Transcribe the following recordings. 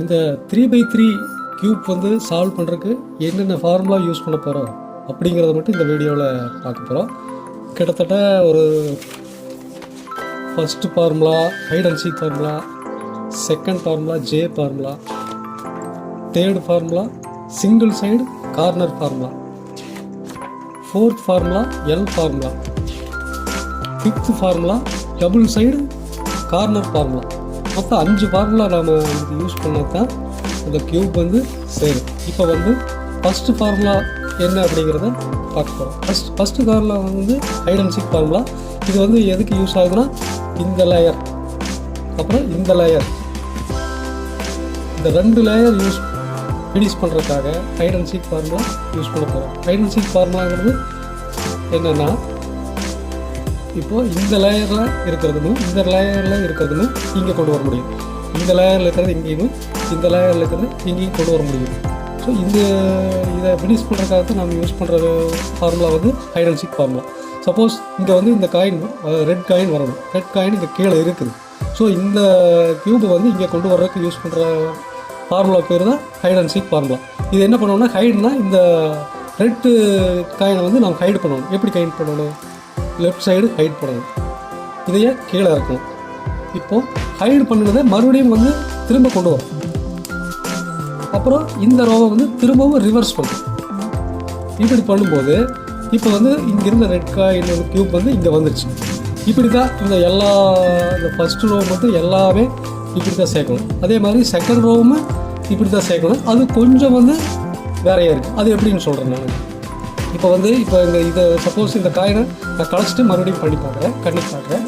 இந்த three by three cube வந்து solve பண்ணுறதுக்கு என்னென்ன ஃபார்முலா யூஸ் பண்ண போகிறோம் அப்படிங்கிறத மட்டும் இந்த வீடியோவில் பார்க்க போகிறோம் கிட்டத்தட்ட ஒரு first formula hide and seek formula second formula J formula third formula single side corner formula fourth formula L formula fifth formula double side corner formula மொத்தம் அஞ்சு ஃபார்முலா நாம் இதுக்கு யூஸ் பண்ணால் தான் அந்த க்யூப் வந்து சேரும். இப்போ வந்து ஃபஸ்ட்டு ஃபார்முலா என்ன அப்படிங்கிறத பார்க்க போகிறோம் ஃபஸ்ட் ஃபஸ்ட்டு ஃபார்முலா வந்து ஹைட் அண்ட் ஃபார்முலா இது வந்து எதுக்கு யூஸ் ஆகுதுன்னா இந்த லேயர் அப்புறம் இந்த லேயர் இந்த ரெண்டு லேயர் யூஸ் ஃபினிஷ் பண்ணுறதுக்காக ஹைட் ஃபார்முலா யூஸ் பண்ண போகிறோம் ஹைட் அண்ட் ஃபார்முலாங்கிறது என்னென்னா இப்போது இந்த லேயரில் இருக்கிறதுனும் இந்த லேயரில் இருக்கிறதுனும் இங்கே கொண்டு வர முடியும். இந்த லேயரில் இருக்கிறது இங்கேயும் இந்த லேயரில் இருக்கிறது இங்கேயும் கொண்டு வர முடியும். ஸோ இந்த இதை ஃபினிஷ் பண்ணுறதுக்காக தான் நம்ம யூஸ் பண்ணுற ஃபார்முலா வந்து ஹைட் அண்ட் ஃபார்முலா சப்போஸ் இங்கே வந்து இந்த காயின் ரெட் காயின் வரணும். ரெட் காயின் இங்கே கீழே இருக்குது. ஸோ இந்த க்யூபை வந்து இங்கே கொண்டு வர்றதுக்கு யூஸ் பண்ணுற ஃபார்முலா பேர் தான் ஹைட் அண்ட் சீக் ஃபார்முலா இது என்ன பண்ணணும்னா ஹைட்னா இந்த ரெட்டு காயினை வந்து நம்ம ஹைட் பண்ணணும். எப்படி கைண்ட் பண்ணணும்? லெஃப்ட் சைடு ஹைட் பண்ணணும் இதையே கீழே இறக்கணும். இப்போது ஹைட் பண்ணினதை மறுபடியும் வந்து திரும்ப கொண்டு வரும். அப்புறம் இந்த ரோவை வந்து திரும்பவும் ரிவர்ஸ் பண்ணும். இப்படி பண்ணும்போது இப்போ வந்து இங்கே இருந்த ரெட் காயின் க்யூப் வந்து இங்கே வந்துருச்சு. இப்படி தான் இந்த எல்லா இந்த ஃபஸ்ட் ரோ மட்டும் எல்லாமே இப்படி தான் சேர்க்கணும். அதே மாதிரி செகண்ட் ரோவும் இப்படி தான் சேர்க்கணும். அது கொஞ்சம் வந்து வேறையாக இருக்குது அது எப்படின்னு சொல்கிறேன் நான். இப்போ வந்து இப்போ இந்த இதை சப்போஸ் இந்த காயினை நான் கழிச்சிட்டு மறுபடியும் பண்ணி பார்க்குறேன் கண்ணி பார்க்குறேன்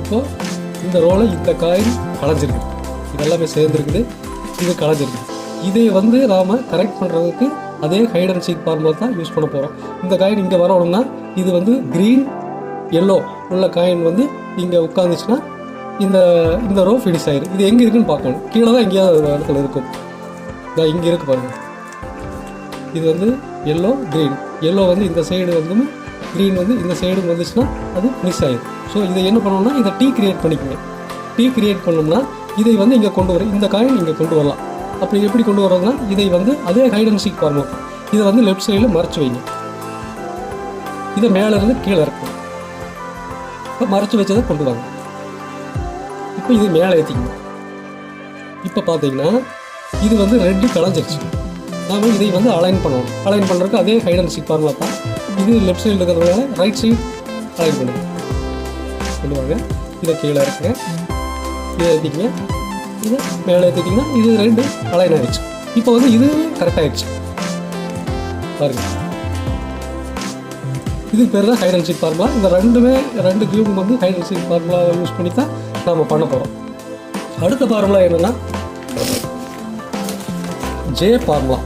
இப்போது இந்த ரோலை இந்த காயின் களைஞ்சிருக்கு இதெல்லாமே சேர்ந்துருக்குது. இது களைஞ்சிருக்கு இதை வந்து நாம் கரெக்ட் பண்ணுறதுக்கு அதே ஹைட் அண்ட் சீக் ஃபார்முலா தான் யூஸ் பண்ண போகிறோம் இந்த காயின் இங்கே வரணும்னா இது வந்து க்ரீன் எல்லோ உள்ள காயின் வந்து இங்கே உட்காந்துச்சுன்னா இந்த இந்த ரோ ஃபினிஷ் ஆயிரும் இது எங்கே இருக்குன்னு பார்க்கணும். கீழே தான் எங்கேயாவது ஒரு இடத்துல இருக்கும். இதான் இங்கே இருக்கு பாருங்கள் இது வந்து எல்லோ க்ரீன் எல்லோ வந்து இந்த சைடு வந்து க்ரீன் வந்து இந்த சைடு வந்துச்சுன்னா அது மிஸ் ஆயிடும் ஸோ இதை என்ன பண்ணணும்னா இதை டீ கிரியேட் பண்ணிக்கோங்க. டீ கிரியேட் பண்ணோம்னா இதை வந்து இங்கே கொண்டு வரும் இந்த காயின் இங்கே கொண்டு வரலாம். அப்படி எப்படி கொண்டு வர்றதுன்னா இதை வந்து அதே ஹைட் அண்ட் சீக் இதை வந்து லெஃப்ட் சைடில் மறைச்சி வைங்க. இதை மேலே இருந்து கீழே இறக்கும். இப்போ மறைச்சு வச்சதை கொண்டு வாங்க. இப்போ இது மேலே ஏற்றிக்கணும் இப்போ பார்த்தீங்கன்னா இது வந்து ரெட்டு கலஞ்சிருச்சு. நாம இதை வந்து அலைன் பண்ணணும். அலைன் பண்ணுறதுக்கு அதே ஹைட் அண்ட் ஃபார்முலா தான் இது லெஃப்ட் சைடில் இருக்கிறதுனால ரைட் சைடு அலைன் பண்ணுங்க பண்ணுவாங்க இதை கீழே இருக்குங்க இதை ஏற்றிக்கிங்க இதை மேலே ஏற்றிட்டிங்கன்னா இது ரெண்டு அலைன் ஆயிடுச்சு. இப்போ வந்து இது கரெக்ட் ஆயிடுச்சு. இது பேர் தான் ஹைட்ரன்சி ஃபார்முலா இந்த ரெண்டுமே ரெண்டு கியூபும் வந்து ஹைட்ரன்சி அண்ட் ஃபார்முலா யூஸ் பண்ணி தான் நாம் பண்ண போகிறோம் அடுத்த ஃபார்முலா என்னென்னா ஜே ஃபார்முலா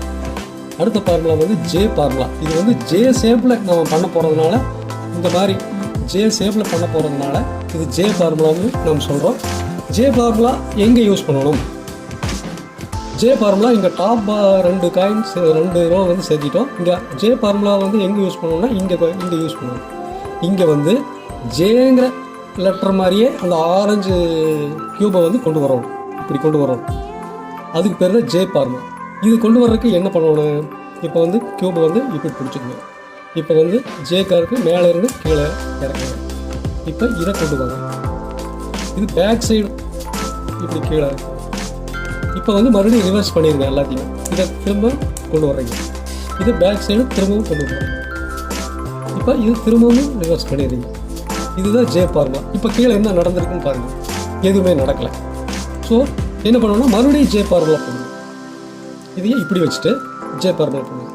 அடுத்த ஃபார்முலா வந்து ஜே ஃபார்முலா இது வந்து ஜே ஷேப்பில் நம்ம பண்ண போகிறதுனால இந்த மாதிரி ஜே ஷேப்பில் பண்ண போகிறதுனால இது ஜே ஃபார்முலான்னு நம்ம சொல்கிறோம் ஜே ஃபார்முலா எங்கே யூஸ் பண்ணணும்? ஜே பார்முலா இங்கே டாப் ரெண்டு காயின்ஸ் ரெண்டு ரோ வந்து சேர்த்திட்டோம் இங்கே ஜே பார்முலா வந்து எங்கே யூஸ் பண்ணுவோம்னா இங்கே இங்கே யூஸ் பண்ணுவோம் இங்கே வந்து ஜேங்கிற லெட்டர் மாதிரியே அந்த ஆரஞ்சு க்யூபை வந்து கொண்டு வரணும். இப்படி கொண்டு வரணும். அதுக்கு பேர் தான் ஜே பார்முலா இது கொண்டு வர்றதுக்கு என்ன பண்ணணும்? இப்போ வந்து க்யூபை வந்து இப்படி பிடிச்சிக்கணும். இப்போ வந்து ஜே காருக்கு மேலே இருந்து கீழே இறக்கணும். இப்போ இதை கொண்டு வரணும். இது பேக் சைடு இப்படி கீழே இருக்கு இப்போ வந்து மறுபடியும் ரிவர்ஸ் பண்ணிடுங்க எல்லாத்தையும். இதை திரும்ப கொண்டு வர்றீங்க. இது பேக் சைடு திரும்பவும் கொண்டு வர்றீங்க. இப்போ இது திரும்பவும் ரிவர்ஸ் பண்ணிடுறீங்க. இதுதான் ஜே பார்மா இப்போ கீழே என்ன நடந்திருக்குன்னு பாருங்கள் எதுவுமே நடக்கலை. ஸோ என்ன பண்ணணும்னா மறுபடியும் ஜே பார்மா பண்ணுங்க இதையே இப்படி வச்சுட்டு ஜே பார்மா பண்ணுங்க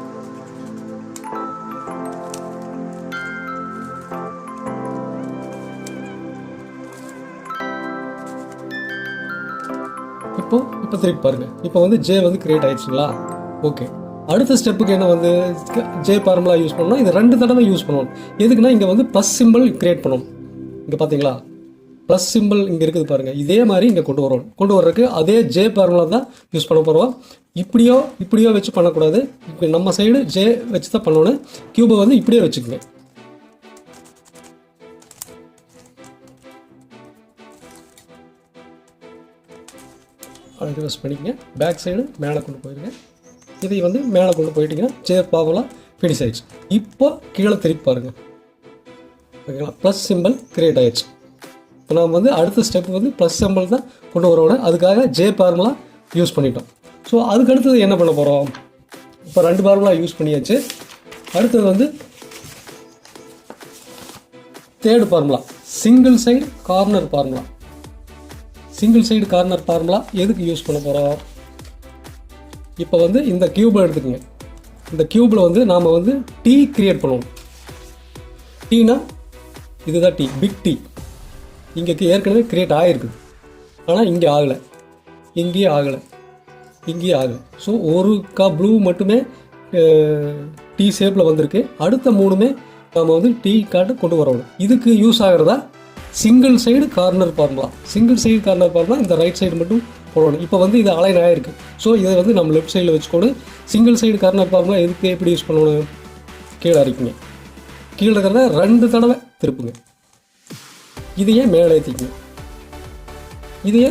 இப்போ இப்போ திருப்பி பாருங்க. இப்போ வந்து ஜே வந்து கிரியேட் ஆயிடுச்சுங்களா? ஓகே அடுத்த ஸ்டெப்புக்கு என்ன வந்து ஜே பார்முலா யூஸ் பண்ணணும்? இது ரெண்டு தடவை யூஸ் பண்ணணும். எதுக்குன்னா இங்கே வந்து ப்ளஸ் சிம்பிள் கிரியேட் பண்ணணும். இங்கே பார்த்தீங்களா ப்ளஸ் சிம்பிள் இங்கே இருக்குது பாருங்கள் இதே மாதிரி இங்கே கொண்டு வரணும் கொண்டு வர்றதுக்கு அதே ஜே பார்முலா தான் யூஸ் பண்ண போகிறோம் இப்படியோ இப்படியோ வச்சு பண்ணக்கூடாது. இப்போ நம்ம சைடு ஜே வச்சு தான் பண்ணணும். கியூபை வந்து இப்படியே வச்சுக்கோங்க. அதை ரிவர்ஸ் பண்ணிக்கங்க. பேக் சைடு மேலே கொண்டு போயிருங்க. இதை வந்து மேலே கொண்டு போயிட்டீங்கன்னா சேர் பாவலாம் ஃபினிஷ் ஆகிடுச்சு இப்போ கீழே திருப்பி பாருங்கள் ஓகேங்களா? ப்ளஸ் சிம்பிள் கிரியேட் ஆகிடுச்சு இப்போ நாம் வந்து அடுத்த ஸ்டெப் வந்து ப்ளஸ் சிம்பிள் தான் கொண்டு வரோட அதுக்காக ஜே பார்முலா யூஸ் பண்ணிட்டோம். ஸோ அதுக்கு அடுத்தது என்ன பண்ண போகிறோம் இப்போ ரெண்டு பார்முலா யூஸ் பண்ணியாச்சு. அடுத்தது வந்து third formula single side corner formula single side corner formula எதுக்கு யூஸ் பண்ண போகிறோம் இப்போ வந்து இந்த கியூபை எடுத்துக்கோங்க. இந்த கியூபில் வந்து நாம் வந்து டீ கிரியேட் பண்ணணும் டீனா இதுதான் டீ பிக் டீ இங்கே ஏற்கனவே கிரியேட் ஆகிருக்குது ஆனால் இங்கே ஆகலை. இங்கேயும் ஆகலை. இங்கேயும் ஆகலை. ஸோ ஒரு கா ப்ளூ மட்டுமே டீ ஷேப்பில் வந்திருக்கு. அடுத்த மூணுமே நாம் வந்து டீ கார்டு கொண்டு வரணும். இதுக்கு use ஆகிறதா? Single side corner formula single side corner formula இந்த ரைட் சைடு மட்டும் போடணும். இப்போ வந்து இது அலைன் ஆகிருக்கு ஸோ இதை வந்து நம்ம லெஃப்ட் சைடில் வச்சுக்கோடு சிங்கிள் சைடு கார்னர் ஃபார்முலா எதுக்கு எப்படி யூஸ் பண்ணணும்? கீழே அரைக்குங்க கீழே இருக்கிறத ரெண்டு தடவை திருப்புங்க. இதையே மேலே ஏற்றிக்குங்க இதையே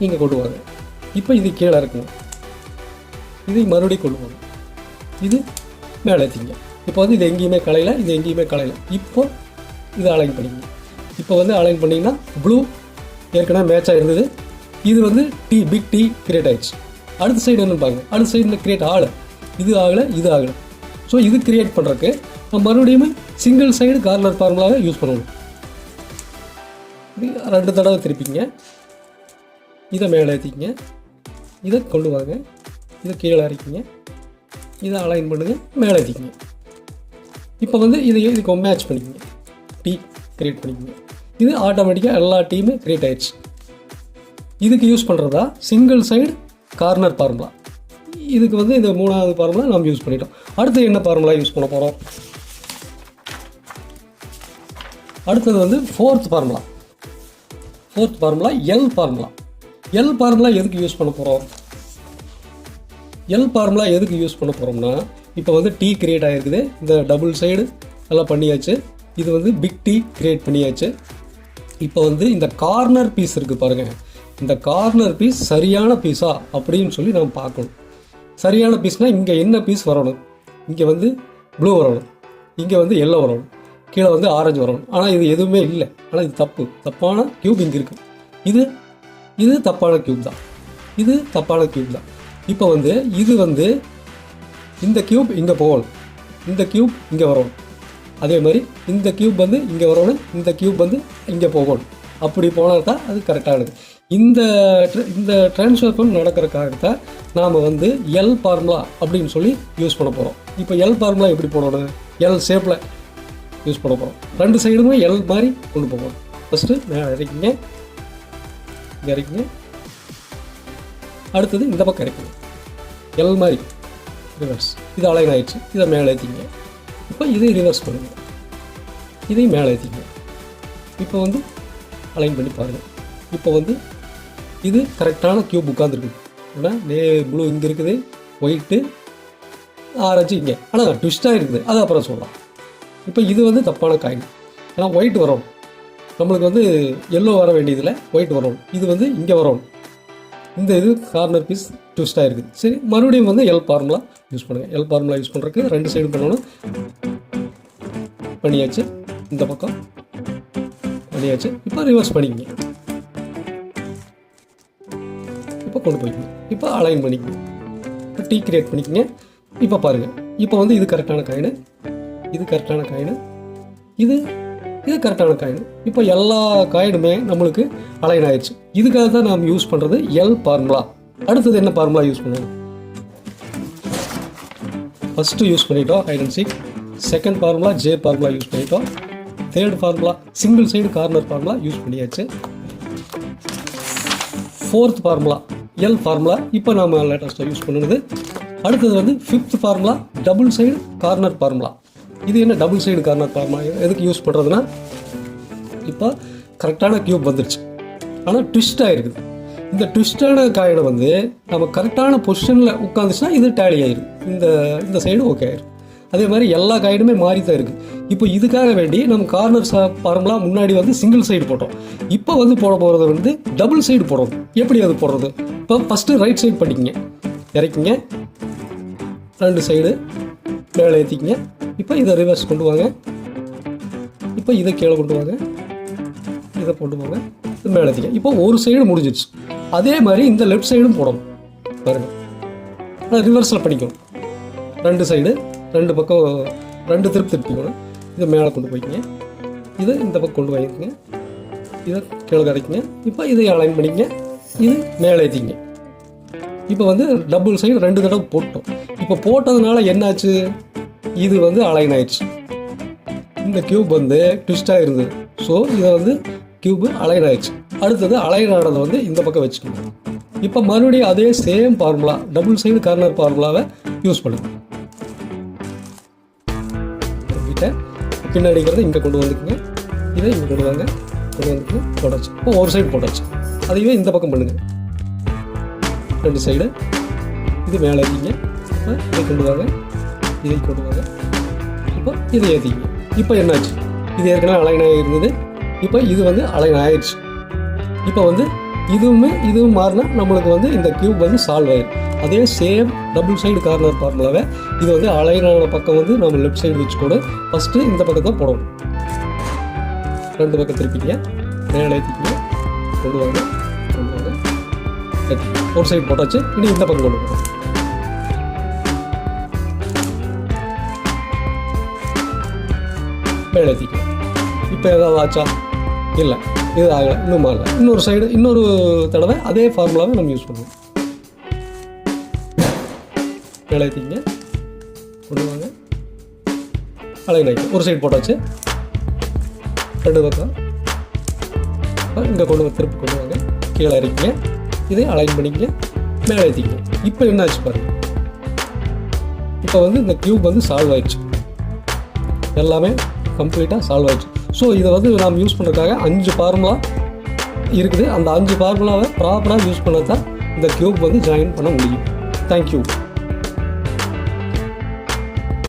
நீங்கள் கொண்டு வாங்க. இப்போ இது கீழே இருக்குங்க இதை மறுபடியும் கொண்டு வாங்க. இது மேலே ஏற்றிங்க இப்போ வந்து இது எங்கேயுமே கலையில இது எங்கேயுமே கலையில. இப்போ இது அலைன் பண்ணிக்கங்க. இப்போ வந்து அலைன் பண்ணிங்கன்னா ப்ளூ ஏற்கனவே மேட்சாக இருந்தது இது வந்து டி பிக் டீ கிரியேட் ஆகிடுச்சு அடுத்த சைடு என்ன பாருங்க. அடுத்த சைடு இந்த கிரியேட் ஆகலை. இது ஆகலை இது ஆகலை. ஸோ இது கிரியேட் பண்ணுறதுக்கு நம்ம மறுபடியும் சிங்கிள் சைடு கார்னர் ஃபார்முலாவை யூஸ் பண்ணணும். ரெண்டு தடவை திருப்பிங்க. இதை மேலே ஏற்றிக்கிங்க இதை கொண்டு வாங்க. இதை கீழே இறக்கிங்க. இதை அலைன் பண்ணுங்கள் மேலே ஏற்றிக்கிங்க இப்போ வந்து இதை இதுக்கு மேட்ச் பண்ணிக்கங்க. டீ கிரியேட் பண்ணிக்கங்க. இது ஆட்டோமேட்டிக்காக எல்லா டீமே க்ரியேட் ஆயிடுச்சு. இதுக்கு யூஸ் பண்ணுறதா சிங்கிள் சைடு கார்னர் ஃபார்முலா இதுக்கு வந்து இந்த மூணாவது ஃபார்முலா நம்ம யூஸ் பண்ணிட்டோம். அடுத்து என்ன ஃபார்முலா யூஸ் பண்ண போகிறோம் அடுத்தது வந்து fourth formula fourth formula L formula L formula எதுக்கு யூஸ் பண்ண போகிறோம் எல் ஃபார்முலா எதுக்கு யூஸ் பண்ண போகிறோம்னா இப்போ வந்து டீ கிரியேட் ஆகிருக்குது இந்த டபுள் சைடு எல்லாம் பண்ணியாச்சு. இது வந்து பிக் டீ கிரியேட் பண்ணியாச்சு. இப்போ வந்து இந்த கார்னர் பீஸ் இருக்குது பாருங்கள் இந்த கார்னர் பீஸ் சரியான பீஸா அப்படின்னு சொல்லி நம்ம பார்க்கணும். சரியான பீஸ்னால் இங்கே என்ன பீஸ் வரணும்? இங்கே வந்து ப்ளூ வரணும். இங்கே வந்து எல்லோ வரணும். கீழே வந்து ஆரஞ்சு வரணும். ஆனால் இது எதுவுமே இல்லை. ஆனால் இது தப்பு. தப்பான கியூப் இங்கே இருக்குது இது இது தப்பான கியூப் தான். இது தப்பான கியூப் தான். இப்போ வந்து இது வந்து இந்த கியூப் இங்கே போகணும். இந்த கியூப் இங்கே வரணும். அதே மாதிரி இந்த கியூப் வந்து இங்கே வரணும் இந்த கியூப் வந்து இங்கே போகணும். அப்படி போனால் தான் அது கரெக்டானது இந்த இந்த இந்த டிரான்ஸ்ஃபர் நடக்கிறதுக்காக தான் நாம் வந்து எல் ஃபார்முலா அப்படின்னு சொல்லி யூஸ் பண்ண போகிறோம் இப்போ எல் ஃபார்முலா எப்படி போடணும்? எல் ஷேப்பில் யூஸ் பண்ண போகிறோம் ரெண்டு சைடுமே எல் மாதிரி கொண்டு போகணும். ஃபஸ்ட்டு மேலே இறக்கிங்க இங்கே இறக்கிங்க அடுத்தது இந்த பக்கம் இறக்குங்க எல் மாதிரி ரிவர்ஸ் இது அலைன் ஆயிடுச்சு. இதை மேலே ஏற்றிங்க இப்போ இதை ரிவர்ஸ் பண்ணுங்க. இதையும் மேலே ஏற்றிங்க இப்போ வந்து அலைன் பண்ணி பாருங்கள் இப்போ வந்து இது கரெக்டான கியூப் உட்காந்துருக்குது ஏன்னா நே ப்ளூ இங்கே இருக்குது. ஒயிட்டு ஆரஞ்சு இங்கே. ஆனால் ட்விஸ்ட்டாக இருக்குது. அது அப்புறம் சொல்லலாம். இப்போ இது வந்து தப்பான காயின் ஏன்னா ஒயிட் வரணும் நம்மளுக்கு வந்து எல்லோ வர வேண்டியதில் ஒயிட் வரணும் இது வந்து இங்கே வரணும் இந்த இது கார்னர் பீஸ் ட்விஸ்ட்டாக இருக்குது. சரி மறுபடியும் வந்து எல் ஃபார்முலா யூஸ் பண்ணுங்கள் எல் ஃபார்முலா யூஸ் பண்ணுறதுக்கு ரெண்டு சைடு பண்ணணும். பண்ணியாச்சு. இந்த பக்கம். பண்ணியாச்சு. இப்போ ரிவர்ஸ் பண்ணிக்கங்க. இப்போ கொண்டு போய்க்கங்க. இப்போ அலைன் பண்ணிக்கோங்க. இப்போ டீ கிரியேட் பண்ணிக்கங்க. இப்போ பாருங்கள் இப்போ வந்து இது கரெக்டான காயின் இது கரெக்டான காயின் இது இது கரெக்டான காயின் இப்போ எல்லா காயினுமே நம்மளுக்கு அலைன் ஆயிடுச்சு இதுக்காக தான் நாம் யூஸ் பண்ணுறது எல் ஃபார்முலா அடுத்தது என்ன ஃபார்முலா யூஸ் பண்ணணும் ஃபஸ்ட்டு யூஸ் பண்ணிட்டோம். Hide and seek second formula J formula use பண்ணிட்டோம். Third formula single side corner formula use பண்ணியாச்சு. ஃபோர்த் ஃபார்முலா எல் ஃபார்முலா இப்போ நம்ம லேட்டஸ்ட்டாக யூஸ் பண்ணுறது அடுத்தது வந்து fifth formula double side corner formula இது என்ன டபுள் சைடு கார்னர் ஃபார்முலா எதுக்கு யூஸ் பண்ணுறதுன்னா இப்போ கரெக்டான க்யூப் வந்துருச்சு. ஆனால் ட்விஸ்ட் ஆகிருக்குது இந்த ட்விஸ்டான காயினை வந்து நம்ம கரெக்டான பொசிஷனில் உட்காந்துச்சுன்னா இது டேலி ஆயிடும் இந்த இந்த சைடு ஓகே ஆயிடும் அதே மாதிரி எல்லா காயினுமே மாறி தான் இருக்குது இப்போ இதுக்காக வேண்டி நம்ம கார்னர் ஃபார்முலா முன்னாடி வந்து சிங்கிள் சைடு போட்டோம். இப்போ வந்து போட போகிறது வந்து டபுள் சைடு போடுறது எப்படி அது போடுறது? இப்போ ஃபஸ்ட்டு ரைட் சைடு பண்ணிக்கங்க. இறக்கிங்க. ரெண்டு சைடு மேலே ஏற்றிக்கிங்க இப்போ இதை ரிவர்ஸ் கொண்டு வாங்க. இப்போ இதை கீழே கொண்டு வாங்க. இதை கொண்டு வாங்க. இது மேலே ஏற்றிங்க இப்போ ஒரு சைடு முடிஞ்சிடுச்சு. அதே மாதிரி இந்த லெஃப்ட் சைடும் போடணும். பாருங்கள் ஆனால் ரிவர்ஸில் பண்ணிக்கணும். ரெண்டு சைடு ரெண்டு பக்கம் ரெண்டு திருப்பி திருப்பிக்கணும் இதை மேலே கொண்டு போய்க்கிங்க. இதை இந்த பக்கம் கொண்டு போய்க்குங்க இதை கீழே கிடைக்குங்க இப்போ இதை அலைன் பண்ணிக்கங்க. இது மேலே ஏற்றிங்க இப்போ வந்து டபுள் சைடு ரெண்டு தடவை போட்டோம். இப்போ போட்டதுனால என்னாச்சு? இது வந்து அலைன் ஆயிடுச்சு. இந்த கியூப் வந்து ட்விஸ்டாக இருந்தது ஸோ இதை வந்து கியூப் அலைன் ஆயிடுச்சு. அடுத்தது அலைன் ஆனதை வந்து இந்த பக்கம் வச்சுக்கணும் இப்போ மறுபடியும் அதே same formula double side corner ஃபார்முலாவை யூஸ் பண்ணுங்கள் பின்னாடி இருக்கிறத இங்கே கொண்டு வந்துக்குங்க. இதை இங்கே கொண்டு வாங்க. கொண்டு வந்துட்டு போட்டாச்சு இப்போ ஒரு சைடு போட்டாச்சு அதையே இந்த பக்கம் பண்ணுங்கள் ரெண்டு சைடு இது மேலே ஏற்றிங்க இப்போ இதை கொண்டு வாங்க. இதை கொண்டு வாங்க. இப்போ இதை ஏற்றிங்க இப்போ என்னாச்சு? இது ஏற்கனவே அலைன் ஆகிருந்தது இப்போ இது வந்து அலைன் ஆயிடுச்சு இப்போ வந்து இதுவுமே இதுவும் மாறினா நம்மளுக்கு வந்து இந்த கியூப் வந்து சால்வ் ஆயிடும் அதே சேம் டபுள் சைடு கார்னர் ஃபார்முலாவை இது வந்து அலைனான பக்கம் வந்து நம்ம லெஃப்ட் சைடு வச்சுக்கோடு ஃபஸ்ட்டு இந்த பக்கம் தான் போடணும். ரெண்டு பக்கம் திருப்பிங்க மேலே ஏற்றிக்கிங்க கொண்டு வாங்க கொண்டு வாங்க. ஒரு சைடு போட்டாச்சு இனி இந்த பக்கம் கொண்டு போகணும் மேலே ஏற்றிக்க இப்போ ஏதாவது ஆச்சா? இல்லை. இது ஆகலை இன்னும் ஆகலை. இன்னொரு சைடு இன்னொரு தடவை அதே ஃபார்முலாவை நம்ம யூஸ் பண்ணுவோம் மேலே ஏற்றிங்க கொண்டு வாங்க. அலைன் ஆகிக்கும் ஒரு சைடு போட்டாச்சு. ரெண்டு பக்கம். இங்கே கொண்டு வந்து திருப்பி கொண்டு வாங்க. கீழே இறக்கிங்க. இதை அலைன் பண்ணிக்கங்க மேலே ஏற்றிக்கங்க இப்போ என்ன ஆச்சு பாருங்கள் இப்போ வந்து இந்த கியூப் வந்து சால்வ் ஆயிடுச்சு. எல்லாமே கம்ப்ளீட்டாக சால்வ் ஆயிடுச்சு. ஸோ இதை வந்து நாம் யூஸ் பண்ணுறதுக்காக அஞ்சு ஃபார்முலா இருக்குது. அந்த அஞ்சு ஃபார்முலாவை ப்ராப்பராக யூஸ் பண்ண தான் இந்த கியூப் வந்து ஜாயின் பண்ண முடியும். தேங்க்யூ